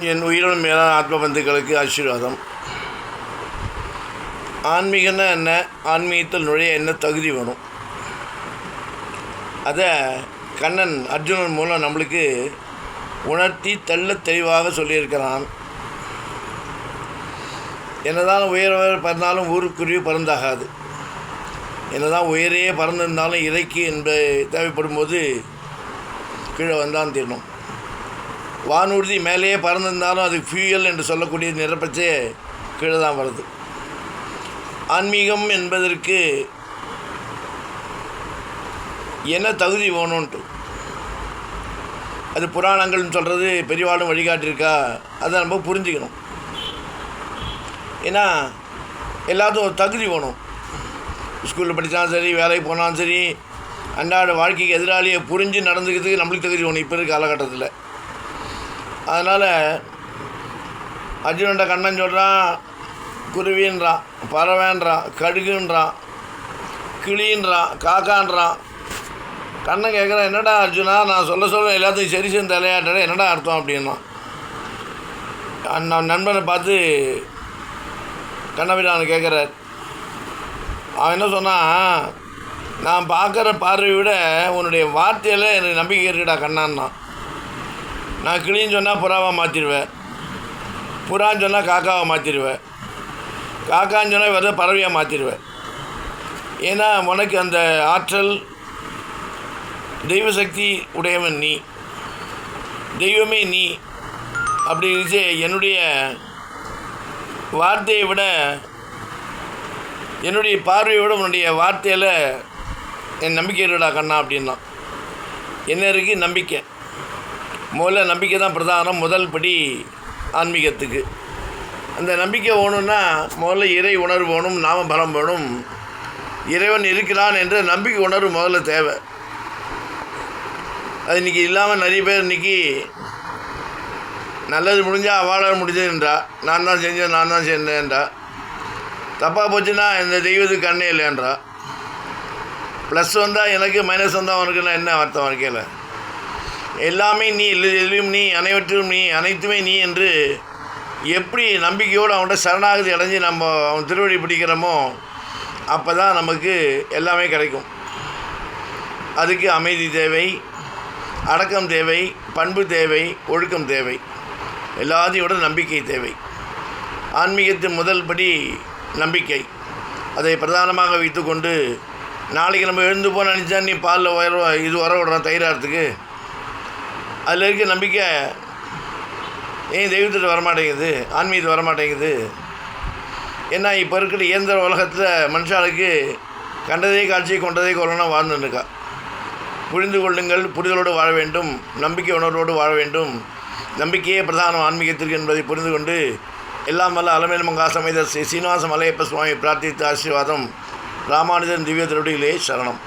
என் உயிரினும் மேலான ஆத்ம பந்துக்களுக்கு ஆசீர்வாதம். ஆன்மீகம்னா என்ன? ஆன்மீகத்தில் நுழைய என்ன தகுதி வேணும்? அதை கண்ணன் அர்ஜுனன் மூலம் நம்மளுக்கு உணர்த்தி தெள்ள தெளிவாக சொல்லியிருக்கிறான். என்னதான் உயர் உயர் பறந்தாலும் ஊருக்குருவி பறந்தாகாது. என்னதான் உயரே பறந்திருந்தாலும் இறைக்கு என்ப தேவைப்படும் போது கீழே வந்தான் தீரணும். வானூர்தி மேலேயே பறந்திருந்தாலும் அது ஃபியூயல் என்று சொல்லக்கூடிய நிரப்பச்சே கீழே தான் வருது. ஆன்மீகம் என்பதற்கு என்ன தகுதி வேணும்ன்ட்டு? அது புராணங்கள்னு சொல்கிறது பெரியவாளும் வழிகாட்டியிருக்கா அதை நம்ம புரிஞ்சுக்கணும். ஏன்னா எல்லாத்துக்கும் ஒரு தகுதி வேணும். ஸ்கூலில் படித்தாலும் சரி வேலைக்கு போனாலும் சரி அன்றாட வாழ்க்கைக்கு எதிராளியை புரிஞ்சு நடந்துக்கிறதுக்கு நம்மளுக்கு தகுதி வேணும் இப்போ இருக்க காலகட்டத்தில். அதனால் அர்ஜுனன்ட கண்ணன் சொல்கிறான் குருவின்றான் பறவைன்றான் கடுகுன்றான் கிளின்றான் காக்கான்றான் கண்ணன் கேட்குறான் என்னடா அர்ஜுனா நான் சொல்ல சொல்ல எல்லாத்தையும் சரி செஞ்சு தலையாட்டடா என்னடா அர்த்தம்? அப்படின்னா நான் நண்பனை பார்த்து கண்ணபிரான் கேட்குறார் அவன் என்ன சொன்னான் நான் பார்க்குற பார்வையை விட உன்னுடைய வார்த்தையில் எனக்கு நம்பிக்கை இருக்குடா கண்ணான்னா நான் கிளின்னு சொன்னால் புறாவை மாற்றிடுவேன் புறான்னு சொன்னால் காக்காவை மாற்றிடுவேன் காக்கான்னு சொன்னால் வெறும் பறவையாக மாற்றிடுவேன் ஏன்னா உனக்கு அந்த ஆற்றல் தெய்வசக்தி உடையவன் நீ. தெய்வமே நீ. அப்படின்னு என்னுடைய வார்த்தையை விட என்னுடைய பார்வையை விட உன்னுடைய வார்த்தையில் என் நம்பிக்கை இருடா கண்ணா அப்படின்னா. என்ன இருக்குது நம்பிக்கை. முதல்ல நம்பிக்கை தான் பிரதானம் முதல் படி ஆன்மீகத்துக்கு. அந்த நம்பிக்கை வேணும்னா முதல்ல இறை உணர்வு வேணும் நாம பலம் வேணும். இறைவன் இருக்கிறான் என்ற நம்பிக்கை உணர்வு முதல்ல தேவை. அது இன்றைக்கி இல்லாமல் நிறைய பேர் இன்றைக்கி நல்லது முடிஞ்சால் அவாளால் முடிஞ்சதுன்றா நான் தான் செஞ்சேன் நான் தான் செஞ்சேன்றா. தப்பாக போச்சுன்னா இந்த தெய்வத்துக்கு கண்ணே இல்லைன்றா ப்ளஸ் வந்தால் எனக்கு மைனஸ் வந்தால் உனக்குன்னா என்ன அர்த்தம் வாழ்க்கையில்? எல்லாமே நீ எல்லாம் நீ அனைவற்றும் நீ அனைத்துமே நீ என்று எப்படி நம்பிக்கையோடு அவன்கிட்ட சரணாகதி அடைஞ்சு நம்ம அவன் திருவடி பிடிக்கிறோமோ அப்போ தான் நமக்கு எல்லாமே கிடைக்கும். அதுக்கு அமைதி தேவை அடக்கம் தேவை பண்பு தேவை ஒழுக்கம் தேவை. எல்லாத்தையும் விட நம்பிக்கை தேவை. ஆன்மீகத்தின் முதல் படி நம்பிக்கை. அதை பிரதானமாக வைத்துக்கொண்டு நாளைக்கு நம்ம எழுந்து போன நினச்சா நீ பாலில் உயர இது வர விடுறோம் தயிராகிறதுக்கு அதில் இருக்க நம்பிக்கை ஏன் தெய்வத்திட்ட வரமாட்டேங்குது? ஆன்மீகத்தில் வரமாட்டேங்குது? ஏன்னா இப்போ இருக்கிற இயந்திர உலகத்தில் மனுஷாளுக்கு கண்டதே காட்சியை கொண்டதே கொள்ளணும் வாழ்ந்துருக்கா புரிந்து கொள்ளுங்கள் புரிதலோடு வாழ வேண்டும் நம்பிக்கை உணர்வோடு வாழ வேண்டும். நம்பிக்கையே பிரதானம் ஆன்மீகத்திற்கு என்பதை புரிந்து கொண்டு எல்லாம் வல்ல அலமேல் மங்கா சமேத ஸ்ரீ சீனிவாச மலையப்ப சுவாமி பிரார்த்தித்த ஆசீர்வாதம் ராமானுஜன் திவ்ய திருவடிகளே சரணம்.